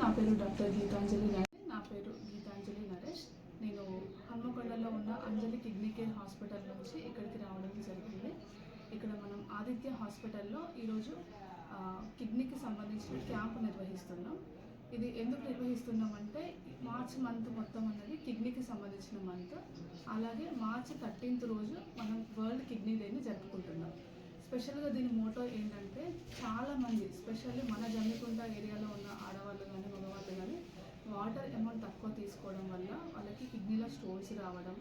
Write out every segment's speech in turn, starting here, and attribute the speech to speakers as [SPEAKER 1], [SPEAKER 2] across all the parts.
[SPEAKER 1] నా పేరు డాక్టర్ గీతాంజలి నరేష్. నా పేరు గీతాంజలి నరేష్. నేను హన్మకొండలో ఉన్న అంజలి కిడ్నీ కేర్ హాస్పిటల్ నుంచి ఇక్కడికి రావడం జరిగింది. ఇక్కడ మనం ఆదిత్య హాస్పిటల్లో ఈరోజు కిడ్నీకి సంబంధించిన క్యాంప్ నిర్వహిస్తున్నాం. ఇది ఎందుకు నిర్వహిస్తున్నామంటే మార్చ్ మంత్ మొత్తం అన్నది కిడ్నీకి సంబంధించిన మంత్. అలాగే మార్చ్ థర్టీన్త్ రోజు మనం వరల్డ్ కిడ్నీ డేని జరుపుకుంటున్నాం. స్పెషల్గా దీని మోటో ఏంటంటే చాలామంది స్పెషల్లీ మన జమ్మికుంట ఏరియాలో ఉన్న ఆడవాళ్ళు కానీ మగవాళ్ళు కానీ వాటర్ అమౌంట్ తక్కువ తీసుకోవడం వల్ల వాళ్ళకి కిడ్నీలో స్టోన్స్ రావడం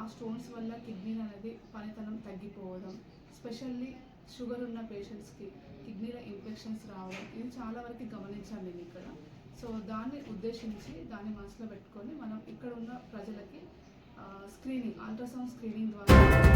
[SPEAKER 1] ఆ స్టోన్స్ వల్ల కిడ్నీ అనేది పనితనం తగ్గిపోవడం స్పెషల్లీ షుగర్ ఉన్న పేషెంట్స్కి కిడ్నీలో ఇన్ఫెక్షన్స్ రావడం ఇది చాలా వరకు గమనించాను నేను ఇక్కడ. సో దాన్ని ఉద్దేశించి దాన్ని మనసులో పెట్టుకొని మనం ఇక్కడ ఉన్న ప్రజలకి స్క్రీనింగ్ అల్ట్రాసౌండ్ స్క్రీనింగ్ ద్వారా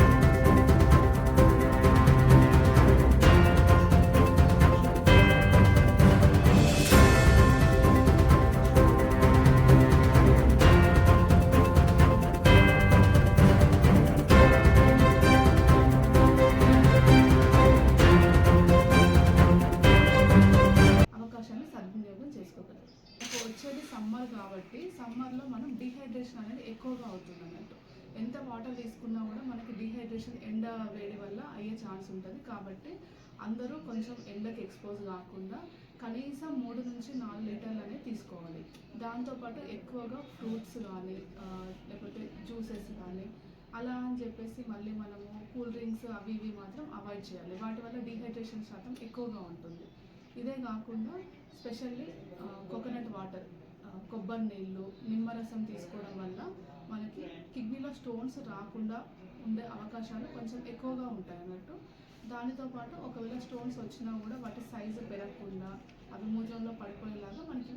[SPEAKER 1] యాక్చువల్లీ సమ్మర్ కాబట్టి సమ్మర్లో మనం డిహైడ్రేషన్ అనేది ఎక్కువగా అవుతుంది అన్నట్టు. ఎంత వాటర్ తీసుకున్నా కూడా మనకి డిహైడ్రేషన్ ఎండ వేడి వల్ల అయ్యే ఛాన్స్ ఉంటుంది. కాబట్టి అందరూ కొంచెం ఎండకి ఎక్స్పోజ్ కాకుండా కనీసం మూడు నుంచి నాలుగు లీటర్లు అనేది తీసుకోవాలి. దాంతోపాటు ఎక్కువగా ఫ్రూట్స్ కానీ లేకపోతే జ్యూసెస్ కానీ అలా అని చెప్పేసి మళ్ళీ మనము కూల్ డ్రింక్స్ అవి ఇవి మాత్రం అవాయిడ్ చేయాలి. వాటి వల్ల డిహైడ్రేషన్ శాతం ఎక్కువగా ఉంటుంది. ఇదే కాకుండా స్పెషల్లీ కోకోనట్ వాటర్ కొబ్బరి నీళ్ళు నిమ్మరసం తీసుకోవడం వల్ల మనకి కిడ్నీలో స్టోన్స్ రాకుండా ఉండే అవకాశాలు కొంచెం ఎక్కువగా ఉంటాయి అన్నట్టు. దానితో పాటు ఒకవేళ స్టోన్స్ వచ్చినా కూడా వాటి సైజు పెరగకుండా అవి మూజంలో పడిపోయేలాగా మనకి